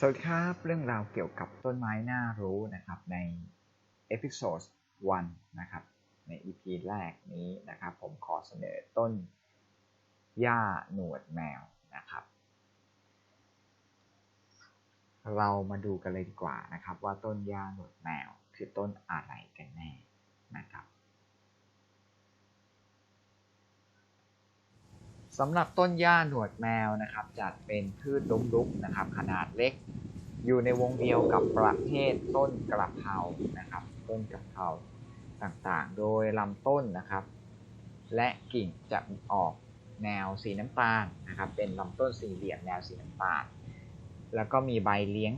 สวัสดีครับเรื่องราวเกี่ยวกับต้นไม้น่ารู้นะครับในเอพิโซด1นะครับใน EP แรกนี้นะครับ ผมขอเสนอต้นหญ้าหนวดแมวนะครับ เรามาดูกันเลยดีกว่านะครับ ว่าต้นหญ้าหนวดแมวคือต้นอะไรกันแน่นะครับ สำหรับต้นหญ้าหนวดแมวนะครับ จัดเป็นพืชล้มลุกนะครับ ขนาดเล็ก อยู่ในวงเดียวกับประเภทต้นกระเพรานะครับ ต้นกระเพราต่างๆ โดยลำต้นนะครับ และกิ่งจะออกแนวสีน้ำตาลนะครับ เป็นลำต้นสี่เหลี่ยมแนวสีน้ำตาล แล้วก็มีใบเลี้ยง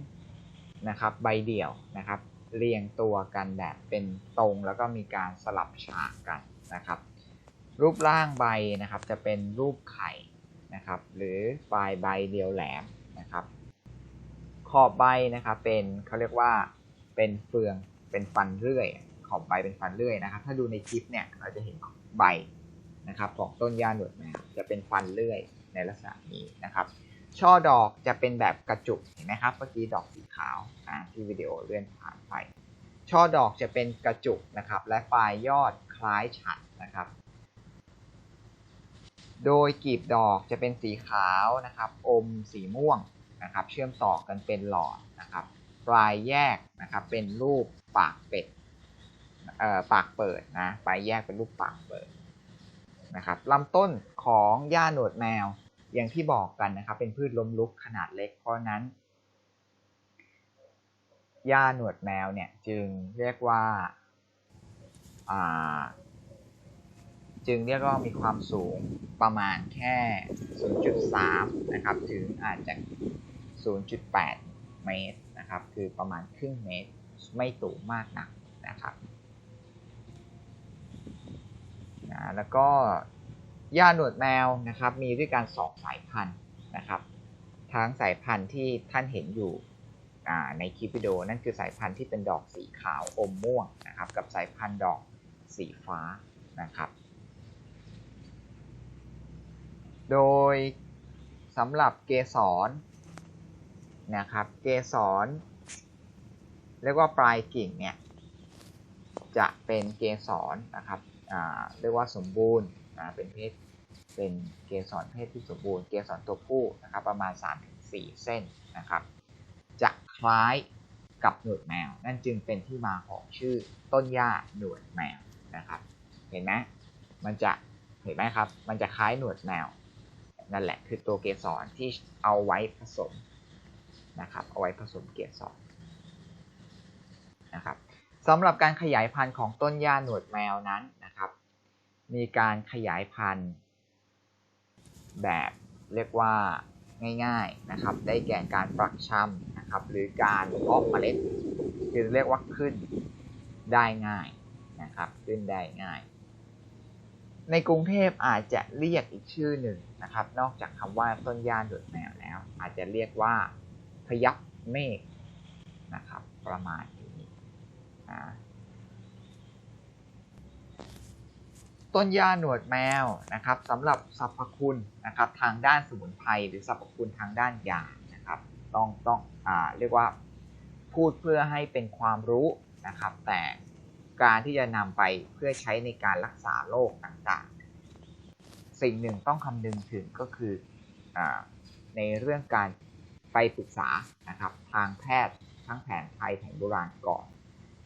นะครับ ใบเดี่ยวนะครับ เรียงตัวกันแบบเป็นตรงแล้วก็มีการสลับฉากกันนะครับ รูปร่างใบนะครับจะเป็นรูปไข่นะครับหรือปลายใบเดียวแหลมนะครับ ขอบใบนะครับเป็นเขาเรียกว่าเป็นเฟืองเป็นฟันเลื่อย ขอบใบเป็นฟันเลื่อยนะครับ ถ้าดูในคลิปเนี่ยเราจะเห็นใบนะครับของต้นหญ้าหนวดแมวจะเป็นฟันเลื่อยในลักษณะนี้นะครับ ช่อดอกจะเป็นแบบกระจุกเห็นไหมครับเมื่อกี้ดอกสีขาวนะที่วิดีโอเลื่อนผ่านไปช่อดอกจะเป็นกระจุกนะครับ และปลายยอดคล้ายฉัดนะครับ โดยกีบดอกจะเป็นสีขาวนะครับอมสีม่วงนะครับเชื่อมต่อกันเป็นหลอดนะครับปลายแยกนะครับเป็นรูปปากเป็ดเอ่อปากเปิดนะปลายแยกเป็นรูปปากเปิดนะครับลำต้นของหญ้าหนวดแมวอย่างที่บอกกันนะครับเป็นพืชล้มลุกขนาดเล็กเพราะนั้นหญ้าหนวดแมวเนี่ยจึงเรียกว่าอ่า จึงเรียกว่ามีความสูงประมาณแค่ 0.3 นะครับ ถึงอาจจะ 0.8 เมตรนะครับ คือประมาณครึ่งเมตร ไม่สูงมากนักนะครับนะแล้วก็หญ้าหนวดแมวนะครับ มีด้วยกัน2สายพันธุ์นะครับ ทั้งสายพันธุ์ที่ท่านเห็นอยู่ในคลิปวิดีโอนั่นคือสายพันธุ์ที่เป็นดอกสีขาวอมม่วงนะครับ กับสายพันธุ์ดอกสีฟ้านะครับ โดยสำหรับเกสรนะครับ เกสรเรียกว่าปลายกิ่งเนี่ยจะเป็นเกสรนะครับเรียกว่าสมบูรณ์เป็นเพศเป็นเกสรเพศที่สมบูรณ์ เกสรตัวผู้นะครับประมาณ 3-4 เส้นนะครับ จะคล้ายกับหนวดแมว นั่นจึงเป็นที่มาของชื่อต้นหญ้าหนวดแมวนะครับ เห็นไหมมันจะเห็นไหมครับ มันจะคล้ายหนวดแมว นั่นแหละคือตัวเกสรที่เอาไว้ผสมนะครับเอาไว้ผสมเกสรนะครับสำหรับการขยายพันธุ์ของต้นหญ้าหนวดแมวนั้นนะครับ มีการขยายพันธุ์แบบเรียกว่าง่ายๆนะครับ ได้แก่การปลักชำนะครับหรือการเพาะเมล็ดคือเรียกว่าขึ้นได้ง่ายนะครับ ขึ้นได้ง่าย ในกรุงเทพอาจจะเรียกอีกชื่อหนึ่งนะครับ นอกจากคำว่าต้นหญ้าหนวดแมวแล้ว อาจจะเรียกว่าพยับเมฆนะครับ ประมาณนี้นะต้นหญ้าหนวดแมวนะครับสำหรับสรรพคุณนะครับทางด้านสมุนไพรหรือสรรพคุณทางด้านยานะครับต้องต้องอ่าเรียกว่าพูดเพื่อให้เป็นความรู้นะครับ แต่ การที่จะนำไปเพื่อใช้ในการรักษาโรคต่างๆ สิ่งหนึ่งต้องคำนึงถึงก็คืออในเรื่องการไปปรึกษานะครับทางแพทย์ทั้งแผนไทยแผนโบราณก่อน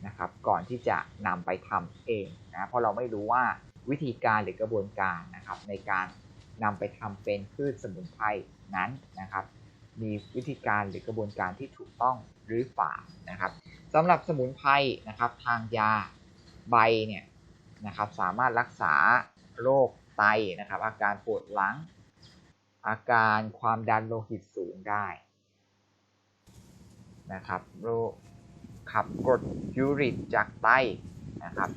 นะครับ ก่อนที่จะนำไปทำเองนะเพราะเราไม่รู้ว่าวิธีการหรือกระบวนการนะครับ ในการนำไปทำเป็นพืชสมุนไพรนั้นนะครับ มีวิธีการหรือกระบวนการที่ถูกต้องหรือเปล่านะครับสำหรับสมุนไพรนะครับ ทางยา ใบเนี่ยนะครับสามารถรักษาโรคไตนะครับ อาการปวดหลัง อาการความดันโลหิตสูงได้นะครับโรคขับกรดยูริกจากไตนะครับ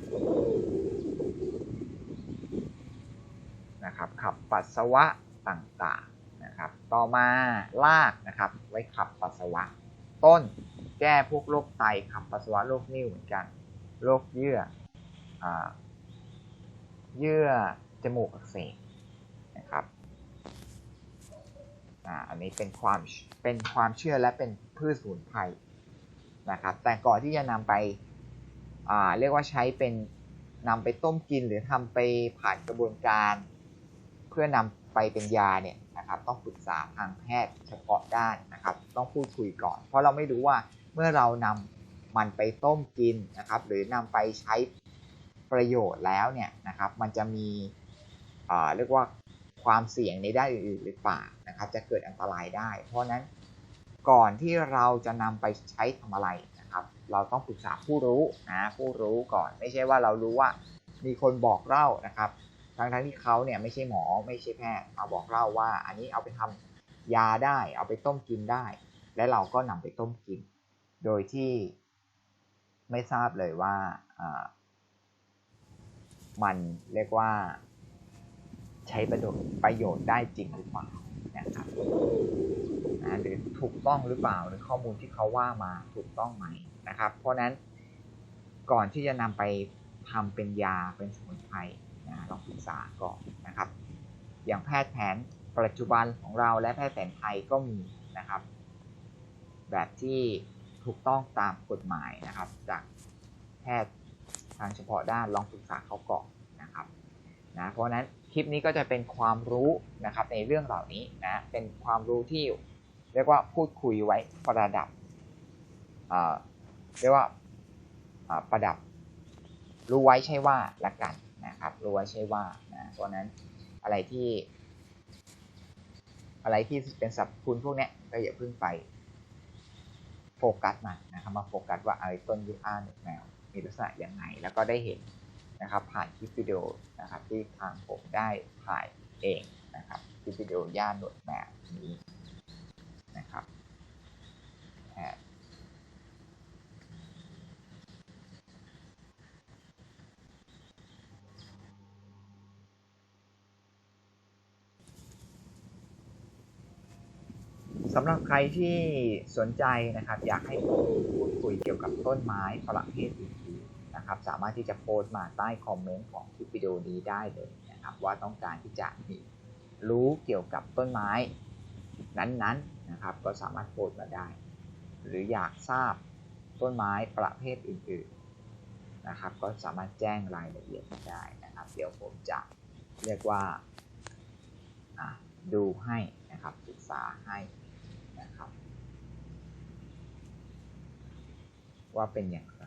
นะครับ ขับปัสสาวะต่างๆนะครับ ต่อมาลากนะครับไว้ขับปัสสาวะ ต้นแก้พวกโรคไตขับปัสสาวะโรคนิ่วเหมือนกัน โรคเยื่ออเยื่อจมูกอักเสบนะครับอ,อันนี้เป็นความเป็นความเชื่อและเป็นพืชสมุนไพรนะครับ แต่ก่อนที่จะนำไปเรียกว่าใช้เป็นนำไปต้มกินหรือทำไปผ่านกระบวนการ เพื่อนำไปเป็นยาเนี่ยนะครับต้องปรึกษาทางแพทย์เฉพาะด้านนะครับ ต้องพูดคุยก่อน เพราะเราไม่รู้ว่าเมื่อเรานำ มันไปต้มกินนะครับ หรือนำไปใช้ประโยชน์แล้วเนี่ยนะครับ มันจะมีอ่าเรียกว่าความเสี่ยงในด้านอื่นๆหรือเปล่านะครับ จะเกิดอันตรายได้ เพราะนั้นก่อนที่เราจะนำไปใช้ทำอะไรนะครับ เราต้องปรึกษาผู้รู้นะผู้รู้ก่อน ไม่ใช่ว่าเรารู้ว่ามีคนบอกเล่านะครับทั้งทั้งที่เขาเนี่ยไม่ใช่หมอไม่ใช่แพทย์มาบอกเล่าว่า อันนี้เอาไปทำยาได้ เอาไปต้มกินได้ และเราก็นำไปต้มกิน โดยที่ ไม่ทราบเลยว่ามันเรียกว่าใช้ประโยชน์ประโยชน์ได้จริงหรือเปล่านะครับนะหรือถูกต้องหรือเปล่าหรือข้อมูลที่เขาว่ามาถูกต้องไหมนะครับ เพราะฉะนั้นก่อนที่จะนำไปทำเป็นยาเป็นสมุนไพรนะลองศึกษาก่อนนะครับ อย่างแพทย์แผนปัจจุบันของเราและแพทย์แผนไทยก็มีนะครับ แบบที่ ถูกต้องตามกฎหมายนะครับ จากแพทย์ทางเฉพาะด้านลองปรึกษาเขาก่อนนะครับนะเพราะนั้นคลิปนี้ก็จะเป็นความรู้นะครับในเรื่องเหล่านี้นะเป็นความรู้ที่เรียกว่าพูดคุยไว้ประดับเรียกว่าประดับ รู้ไว้ใช่ว่าละกันนะครับรู้ไว้ใช่ว่านะเพราะนั้นอะไรที่ อะไรที่เป็นสรรพคุณพวกนี้ก็อย่าเพิ่งไป โฟกัสมันนะครับมาโฟกัสว่าไอ้ต้นยูอาหนึ่งแมวมีลักษณะยังไง แล้วก็ได้เห็นนะครับผ่านคลิปวิดีโอนะครับที่ทางผมได้ถ่ายเองนะครับคลิปวิดีโอย่าหนวดแมวนี้นะครับแพทย์ สำหรับใครที่สนใจนะครับ อยากให้ผมพูดคุยเกี่ยวกับต้นไม้ประเภทอื่นๆนะครับ สามารถที่จะโพสต์มาใต้คอมเมนต์ของคลิปวิดีโอนี้ได้เลยนะครับ ว่าต้องการที่จะมีรู้เกี่ยวกับต้นไม้นั้นๆนะครับ ก็สามารถโพสต์มาได้ หรืออยากทราบต้นไม้ประเภทอื่นๆนะครับ ก็สามารถแจ้งรายละเอียดมาได้นะครับ เดี๋ยวผมจะเรียกว่าดูให้ นะครับศึกษาให้นะครับ ว่าเป็นอย่างไร